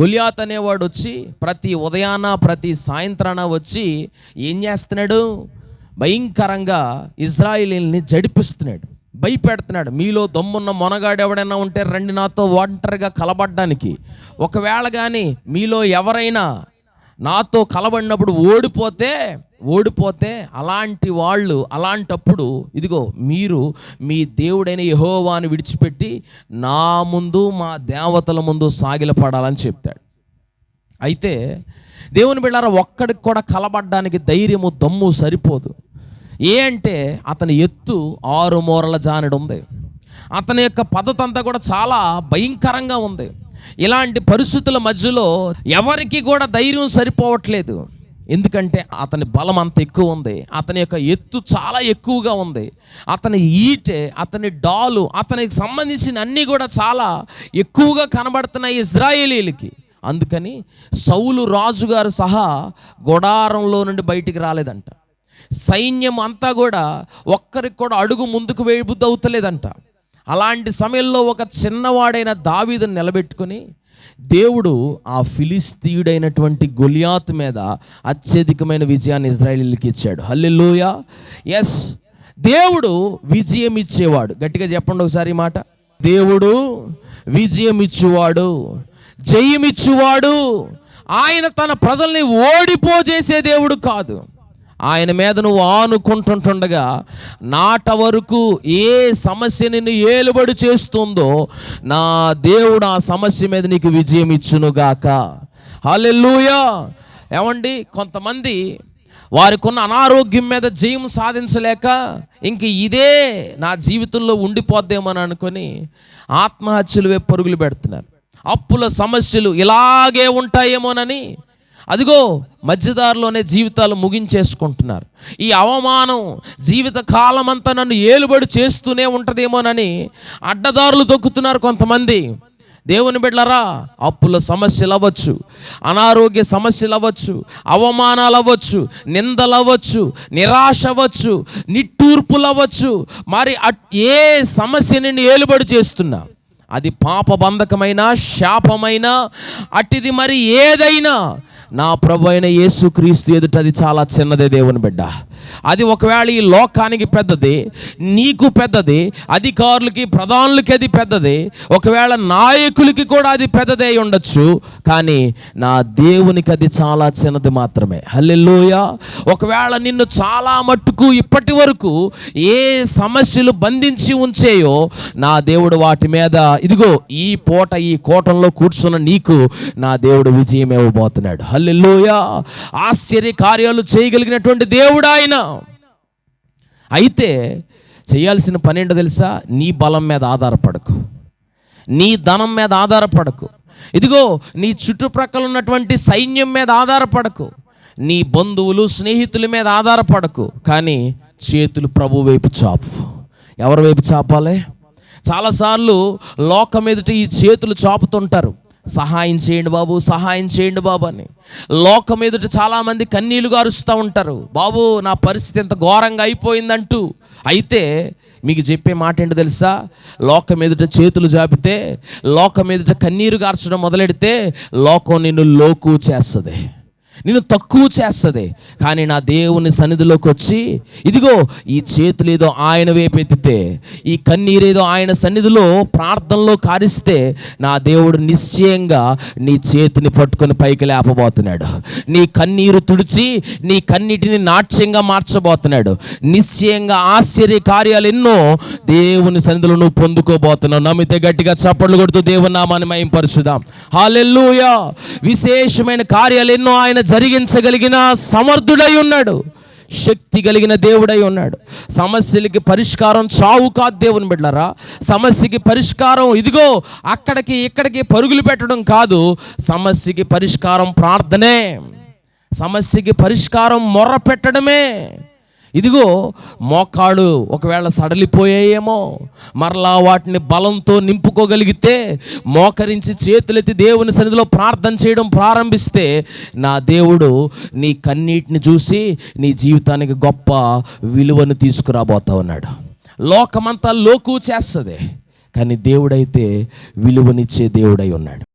గొలియాత్ అనేవాడు వచ్చి ప్రతి ఉదయాన ప్రతి సాయంత్రాన వచ్చి ఏం చేస్తున్నాడు? భయంకరంగా ఇజ్రాయిలీల్ని జడిపిస్తున్నాడు. భయపెడుతున్నాడు. మీలో దమ్మున్న మొనగాడు ఎవడైనా ఉంటే రండి నాతో ఒంటరిగా కలబడ్డానికి. ఒకవేళ కానీ మీలో ఎవరైనా నాతో కలబడినప్పుడు ఓడిపోతే ఓడిపోతే అలాంటి వాళ్ళు అలాంటప్పుడు ఇదిగో మీరు మీ దేవుడైన యహోవాని విడిచిపెట్టి నా ముందు మా దేవతల ముందు సాగిలపడాలని చెప్తాడు. అయితే దేవుని బిళ్ళారా ఒక్కడికి కూడా కలబడ్డానికి ధైర్యము దమ్ము సరిపోదు. ఏ అంటే అతని ఎత్తు ఆరు మూరల జానడు ఉంది. అతని యొక్క పద్ధతి అంతా కూడా చాలా భయంకరంగా ఉంది. ఇలాంటి పరిస్థితుల మధ్యలో ఎవరికి కూడా ధైర్యం సరిపోవట్లేదు. ఎందుకంటే అతని బలం అంత ఎక్కువ ఉంది. అతని యొక్క ఎత్తు చాలా ఎక్కువగా ఉంది. అతని ఈటె అతని డాలు అతనికి సంబంధించిన అన్నీ కూడా చాలా ఎక్కువగా కనబడుతున్నాయి ఇజ్రాయేలీలకి. అందుకని సౌలు రాజుగారు సహా గొడారంలో నుండి బయటికి రాలేదంట. సైన్యం అంతా కూడా ఒక్కరికి కూడా అడుగు ముందుకు వేయబుద్ధి అవుతలేదంట అలాంటి సమయంలో ఒక చిన్నవాడైన దావీదని నిలబెట్టుకొని దేవుడు ఆ ఫిలిస్తీయుడైనటువంటి గొలియాత్ మీద అత్యధికమైన విజయాన్ని ఇజ్రాయిలీలకి ఇచ్చాడు. హల్లెలూయ. ఎస్ దేవుడు విజయం ఇచ్చేవాడు. గట్టిగా చెప్పండి ఒకసారి మాట. దేవుడు విజయం ఇచ్చేవాడు. జయమిచ్చువాడు ఆయన తన ప్రజల్ని ఓడిపోజేసే దేవుడు కాదు. ఆయన మీద నువ్వు ఆనుకుంటుంటుండగా నాట వరకు ఏ సమస్య నిన్ను ఏలుబడి చేస్తుందో నా దేవుడు ఆ సమస్య మీద నీకు విజయం ఇచ్చునుగాక. హాలెల్లుయా! ఏమండి? కొంతమంది వారికి ఉన్న అనారోగ్యం మీద జయం సాధించలేక ఇంక ఇదే నా జీవితంలో ఉండిపోద్దేమని అనుకొని ఆత్మహత్యలు పరుగులు పెడుతున్నారు. అప్పుల సమస్యలు ఇలాగే ఉంటాయేమోనని అదిగో మధ్యదారిలోనే జీవితాలు ముగించేసుకుంటున్నారు. ఈ అవమానం జీవిత కాలం అంతా నన్ను ఏలుబడి చేస్తూనే ఉంటుందేమోనని అడ్డదారులు దొక్కుతున్నారు కొంతమంది. దేవుని బిడ్డలరా అప్పుల సమస్యలు అవ్వచ్చు అనారోగ్య సమస్యలు అవ్వచ్చు అవమానాలు అవ్వచ్చు నిందలు అవ్వచ్చు నిరాశ అవ్వచ్చు నిట్టూర్పులు అవ్వచ్చు మరి అట్- ఏ సమస్య నిన్ను ఏలుబడి చేస్తున్నా? అది పాపబంధకమైన శాపమైన అట్టిది మరి ఏదైనా నా ప్రభు అయిన యేసుక్రీస్తు ఎదుట అది చాలా చిన్నదే దేవుని బిడ్డ. అది ఒకవేళ ఈ లోకానికి పెద్దది నీకు పెద్దది అధికారులకి ప్రధానులకి అది పెద్దది ఒకవేళ నాయకులకి కూడా అది పెద్దదే అయి ఉండొచ్చు కానీ నా దేవునికి అది చాలా చిన్నది మాత్రమే. హల్లెల్లోయ ఒకవేళ నిన్ను చాలా మట్టుకు ఇప్పటి వరకు ఏ సమస్యలు బంధించి ఉంచేయో నా దేవుడు వాటి మీద ఇదిగో ఈ పూట ఈ కోటంలో కూర్చున్న నీకు నా దేవుడు విజయం ఇవ్వబోతున్నాడు. హల్లెలూయ. ఆశ్చర్య కార్యాలు చేయగలిగినటువంటి దేవుడు ఆయన అయితే చేయాల్సిన పని ఏంటో తెలుసా? నీ బలం మీద ఆధారపడకు. నీ ధనం మీద ఆధారపడకు. ఇదిగో నీ చుట్టుప్రక్కల ఉన్నటువంటి సైన్యం మీద ఆధారపడకు. నీ బంధువులు స్నేహితుల మీద ఆధారపడకు. కానీ చేతులు ప్రభు వైపు చాపు. ఎవరి వైపు చాపాలి? చాలాసార్లు లోకం ఎదుట ఈ చేతులు చాపుతుంటారు. సహాయం చేయండి బాబు సహాయం చేయండి బాబు అని. లోకం ఎదుట చాలామంది కన్నీళ్ళు గారుస్తూ ఉంటారు. బాబు నా పరిస్థితి ఎంత ఘోరంగా అయిపోయిందంటూ. అయితే మీకు చెప్పే మాట ఏంటో తెలుసా? లోకం ఎదుట చేతులు జాపితే లోకం ఎదుట కన్నీరు గార్చడం మొదలెడితే లోకం నిన్ను లోకు చేస్తుంది. నిన్ను తక్కువ చేస్తుంది. కానీ నా దేవుని సన్నిధిలోకి వచ్చి ఇదిగో ఈ చేతులు ఏదో ఆయన వేపెత్తితే ఎత్తితే ఈ కన్నీరేదో ఆయన సన్నిధిలో ప్రార్థనలో కారిస్తే నా దేవుడు నిశ్చయంగా నీ చేతిని పట్టుకొని పైకి లేపబోతున్నాడు. నీ కన్నీరు తుడిచి నీ కన్నిటిని నాట్యంగా మార్చబోతున్నాడు. నిశ్చయంగా ఆశ్చర్య కార్యాలు ఎన్నో దేవుని సన్నిధిలో నువ్వు పొందుకోబోతున్నావు. నమ్మితే గట్టిగా చప్పట్లు కొడుతూ దేవుని నామాన్ని మయంపరుచుదాం హాలెల్లుయా! విశేషమైన కార్యాలు ఎన్నో ఆయన జరిగించగలిగిన సమర్థుడై ఉన్నాడు. శక్తి కలిగిన దేవుడై ఉన్నాడు. సమస్యలకి పరిష్కారం చావు కాదు దేవుని బిడ్డరా సమస్యకి పరిష్కారం ఇదిగో అక్కడికి ఇక్కడికి పరుగులు పెట్టడం కాదు. సమస్యకి పరిష్కారం ప్రార్థనే. సమస్యకి పరిష్కారం మొర్ర పెట్టడమే. ఇదిగో మోకాడు ఒకవేళ సడలిపోయాయేమో మరలా వాటిని బలంతో నింపుకోగలిగితే మోకరించి చేతులెత్తి దేవుని సన్నిధిలో ప్రార్థన చేయడం ప్రారంభిస్తే నా దేవుడు నీ కన్నీటిని చూసి నీ జీవితానికి గొప్ప విలువను తీసుకురాబోతా ఉన్నాడు. లోకమంతా లోకు చేస్తుంది కానీ దేవుడైతే విలువనిచ్చే దేవుడై ఉన్నాడు.